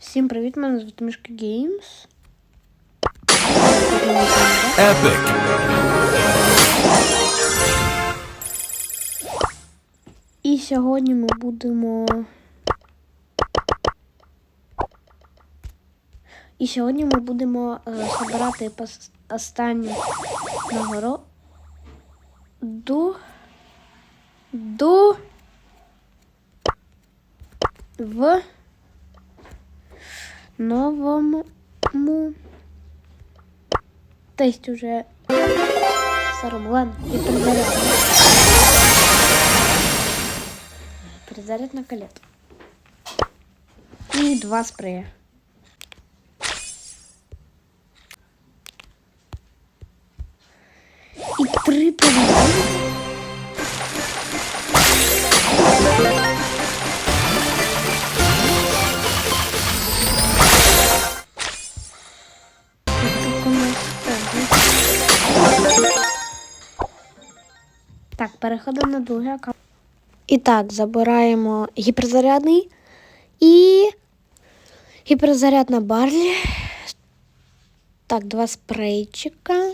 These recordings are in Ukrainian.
Всім привіт, мене звати Мішка Геймс. Epic. І сьогодні ми будемо. І сьогодні ми будемо е, збирати пос- останню нагороду. До в новому тесті уже старому. Ладно, і перезарядно. Перезаряд на колет. І два спрея. Переходимо на другий аккаунт. І так, забираємо гіперзарядний і гіперзаряд на барлі. Так, два спрейчика.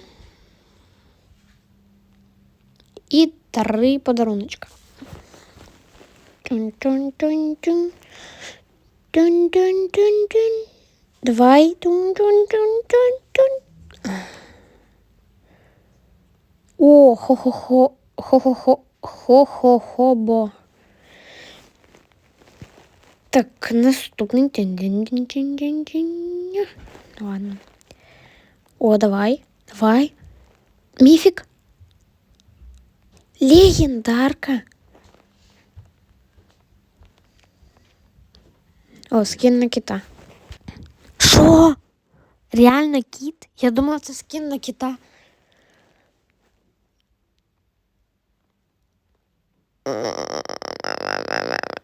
І три подаруночка. Тун-тун-тун-тун. Тун-тун-тун-тун. Давай. О, хо-хо-хо. Хо-хо-хо. Хо-хо-хо-бо. Так, наступний. Ладно. О, давай. Давай. Міфік. Легендарка. О, скін на кита. Що? Реально кіт? Я думала, це скін на кита.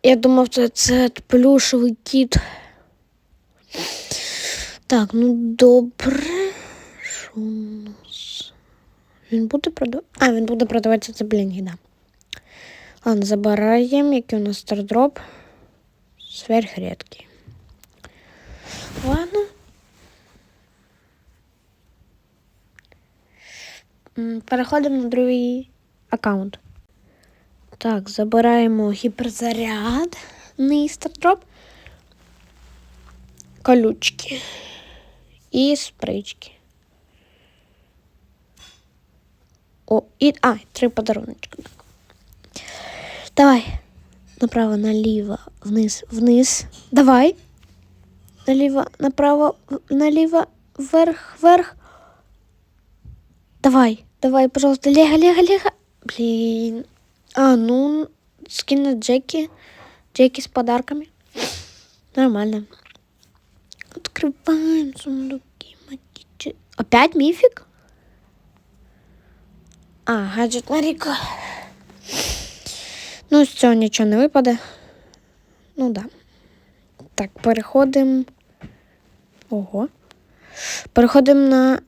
Я думав, це, це плюшевий кіт. Так, ну добре. Що у нас? Він буде продавати. А, він буде продаватися це блінги, да. Ладно, забираємо, який у нас стардроп. Сверхредкий. Ладно. Переходимо на другий аккаунт. Так, забираємо гіперзаряд, стардроп, колючки і спрички. О, і. А, три подаруночки. Давай. Направо, наліво, вниз, вниз. Давай. Наліво, направо, наліво, вверх, вверх. Давай, давай, пожалуйста, лего, лего, лего. Блин. А, ну, скин на Джеки. Джеки с подарками. Нормально. Открываем сундуки. матичи. Опять мифик? А, гаджет Маріка. Ну, з цього нічого не випаде. Ну да. Так, переходимо. Ого. Переходимо на.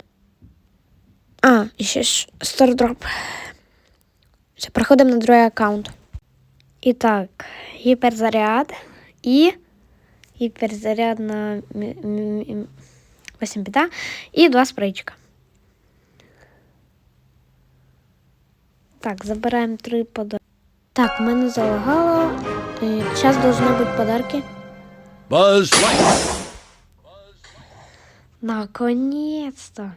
А, і ще ж стардроп. Все, переходимо на другий аккаунт. І так, гіперзаряд і гіперзаряд на 8 біта і два спрейчика. Так, забираємо три подарунки. Так, в мене залагало. Зараз должны бути подарки. Light. Наконец-то.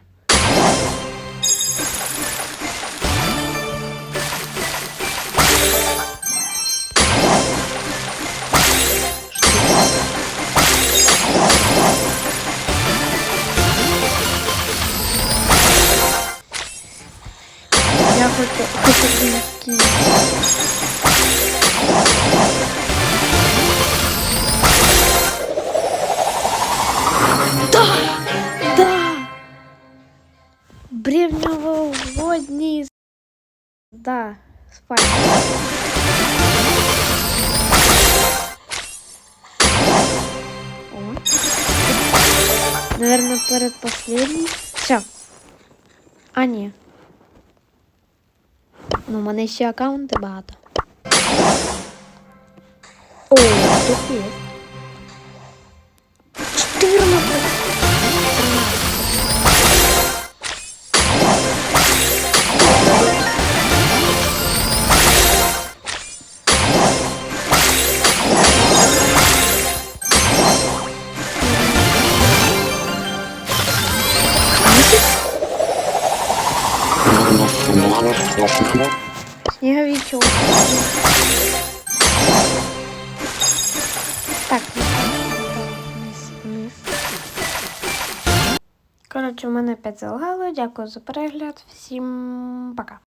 Бревноводні. Да, спать. О. Наверное, перед последним. Все. А, ні. Ну, у мене ще аккаунти багато. О, тут є. Сніговичок. Так. Вниз, вниз. Коротше, у мене опять залагало. Дякую за перегляд. Всім пока.